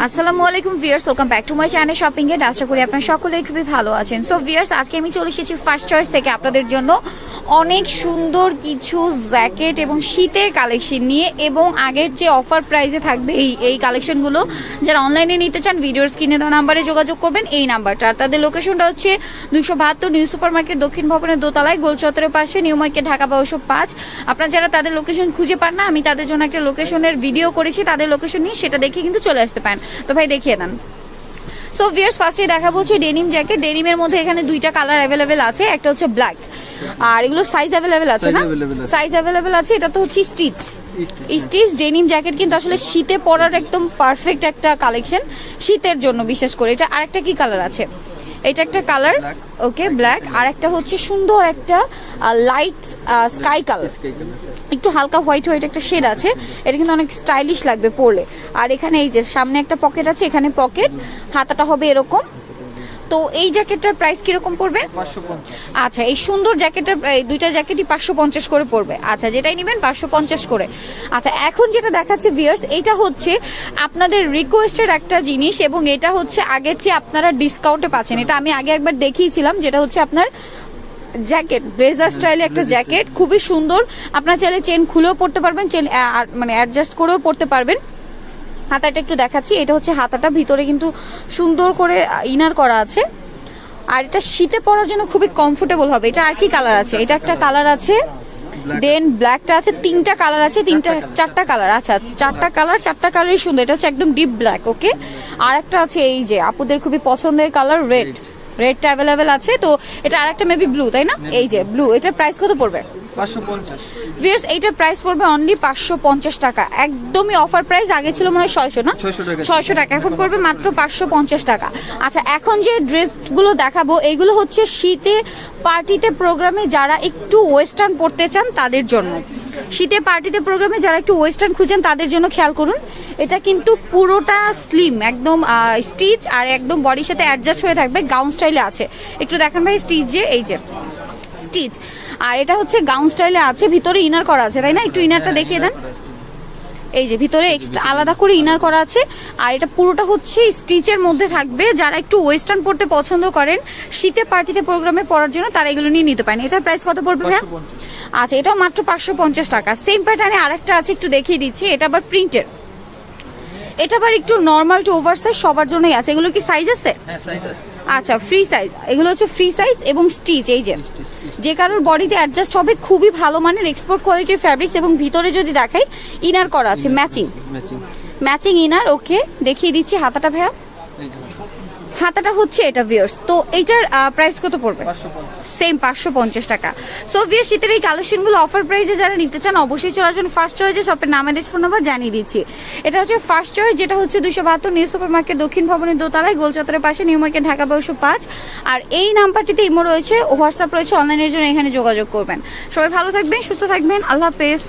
আসসালামু আলাইকুম viewers welcome back to my channel shopping এ। আশা করি আপনারা সকলেই খুবই ভালো আছেন। সো ভিয়ার্স আজকে আমি চলে এসেছি ফার্স্ট চয়েস থেকে আপনাদের জন্য। অনেক সুন্দর কিছু জ্যাকেট এবং শীতের কালেকশন নিয়ে এবং আগের যে অফার প্রাইসে থাকবে এই এই কালেকশনগুলো। যারা অনলাইনে নিতে চান ভিডিওর স্ক্রিনে দেওয়া নাম্বারে যোগাযোগ করবেন এই নাম্বারটা আর তাদের লোকেশনটা হচ্ছে দুশো বাহাত্তর নিউ সুপার মার্কেট দক্ষিণ ভবনের দোতলায় গোলচত্বরের পাশে নিউ মার্কেট ঢাকা বারোশো পাঁচ। আপনারা যারা তাদের লোকেশন খুঁজে পান না, আমি তাদের জন্য একটা লোকেশনের ভিডিও করেছি, তাদের লোকেশন নিয়ে সেটা দেখে কিন্তু চলে আসতে পারেন। তো ভাই দেখিয়ে দেন। সো ভিয়ার্স ফার্স্টে দেখাবো হচ্ছে ডেনিম জ্যাকেট ডেনিমের মধ্যে এখানে দুইটা কালার অ্যাভেলেবেল আছে একটা হচ্ছে ব্ল্যাক আর এগুলো সাইজ অ্যাভেলেবেল আছে না? সাইজ অ্যাভেলেবেল আছে এটা তো হচ্ছে স্টিচ স্টিচ ডেনিম জ্যাকেট কিন্তু আসলে শীতে পরার একদম পারফেক্ট একটা কালেকশন শীতের জন্য বিশেষ করে। এটা আরেকটা কি কালার আছে? এটা একটা কালার ওকে ব্ল্যাক আর একটা হচ্ছে সুন্দর একটা লাইট স্কাই কালার একটু হালকা হোয়াইট হোয়াইট একটা শেড আছে। এটা কিন্তু অনেক স্টাইলিশ লাগবে পরলে। আর এখানে এই যে সামনে একটা পকেট আছে এখানে পকেট হাতাটা হবে এরকম। তো এই জ্যাকেটটার প্রাইস কীরকম পড়বে? আচ্ছা এই সুন্দর জ্যাকেটের এই দুইটা জ্যাকেটই পাঁচশো পঞ্চাশ করে পড়বে। আচ্ছা যেটাই নেবেন পাঁচশো পঞ্চাশ করে। আচ্ছা এখন যেটা দেখাচ্ছে ভিয়ার্স এটা হচ্ছে আপনাদের রিকোয়েস্টের একটা জিনিস এবং এটা হচ্ছে আগের চেয়ে আপনারা ডিসকাউন্টে পাচ্ছেন। এটা আমি আগে একবার দেখিয়েছিলাম যেটা হচ্ছে আপনার জ্যাকেট ব্লেজার স্টাইলে একটা জ্যাকেট খুবই সুন্দর। আপনার চাইলে চেন খুলেও পড়তে পারবেন চেন মানে অ্যাডজাস্ট করেও পড়তে পারবেন। হাতাটা একটু দেখাচ্ছি। এটা হচ্ছে হাতাটা ভিতরে কিন্তু সুন্দর করে ইনার করা আছে। আর এটা শীতে পরার জন্য খুবই কমফোর্টেবল হবে। এটা আর কি কালার আছে? এটা একটা কালার আছে। দেন ব্ল্যাকটা আছে তিনটা কালার আছে তিনটা চারটা কালার আচ্ছা চারটা কালার চারটা কালারই সুন্দর। এটা হচ্ছে একদম ডিপ ব্ল্যাক ওকে আর একটা আছে এই যে আপুদের খুবই পছন্দের কালার রেড রেডটা অ্যাভেলেবেল আছে। তো এটা আর একটা মেবি ব্লু তাই না? এই যে ব্লু এটার প্রাইস কত পড়বে? পঞ্চাশ। এইটার প্রাইস পড়বে অনলি পাঁচশো পঞ্চাশ টাকা। একদমই অফার প্রাইস আগে ছিল মনে হয় ছয়শো না? 600 টাকা। ছয়শো টাকা এখন পড়বে মাত্র পাঁচশো পঞ্চাশ টাকা। আচ্ছা এখন যে ড্রেসগুলো দেখাবো এগুলো হচ্ছে শীতে পার্টিতে প্রোগ্রামে যারা একটু ওয়েস্টার্ন পড়তে চান তাদের জন্য। শীতে পার্টিতে প্রোগ্রামে যারা একটু ওয়েস্টার্ন খুঁজেন তাদের জন্য খেয়াল করুন এটা কিন্তু পুরোটা স্লিম একদম স্টিচ আর একদম বডির সাথে অ্যাডজাস্ট হয়ে থাকবে গাউন স্টাইলে আছে। একটু দেখেন ভাই স্টিচ যে এই যে স্টিচ আর এটা হচ্ছে গাউন স্টাইলে আছে ভিতরে ইনার করা আছে তাই না? একটু ইনারটা দেখিয়ে দেন। এই যে ভিতরে এক্সট্রা আলাদা করে ইনার করা আছে আর এটা পুরোটা হচ্ছে স্টিচের মধ্যে থাকবে। যারা একটু ওয়েস্টার্ন পড়তে পছন্দ করেন শীতে পার্টিতে প্রোগ্রামে পড়ার জন্য তারা এগুলো নিয়ে নিতে পারেন। এটার প্রাইস কত পড়বে ভাইয়া? আচ্ছা এটাও মাত্র পাঁচশো পঞ্চাশ টাকা। সেম প্যাটার্নে আরেকটা আছে একটু দেখিয়ে দিচ্ছি। এটা আবার প্রিন্টের এটা আবার একটু নর্মাল টু ওভার সাইজ সবার জন্যই আছে। এগুলো কি সাইজ আছে? হ্যাঁ আছে। আচ্ছা ফ্রি সাইজ এগুলো হচ্ছে ফ্রি সাইজ এবং স্টিচ এই যে। যে কারোর বডিতে অ্যাডজাস্ট হবে খুবই ভালো মানের এক্সপোর্ট কোয়ালিটির ফ্যাব্রিক্স এবং ভিতরে যদি দেখাই ইনার করা আছে ম্যাচিং ম্যাচিং ইনার ওকে দেখিয়ে দিচ্ছি হাতাটা ভাইয়া। হাতাটা হচ্ছে এটা ভিয়ার্স তো এইটার প্রাইস কত পড়বে? সেম পাঁচশো পঞ্চাশ টাকা। সো ভিয়ার শীতের এই কালেকশনগুলো অফার প্রাইসে যারা নিতে চান অবশ্যই চলে আসবেন ফার্স্ট চয়েসে শপের নাম আদেশ ফোন নাম্বার জানিয়ে দিচ্ছি। এটা হচ্ছে ফার্স্ট চয়েস যেটা হচ্ছে দুশো বাহাত্তর নিউ সুপার মার্কেট দক্ষিণ ভবনের দোতলায় গোলচত্বরের পাশে নিউ মার্কেট ঢাকা বারোশো পাঁচ। আর এই নাম্বারটিতে ইমো রয়েছে হোয়াটসঅ্যাপ রয়েছে অনলাইনের জন্য এখানে যোগাযোগ করবেন। সবাই ভালো থাকবেন সুস্থ থাকবেন আল্লাহ হাফেজ।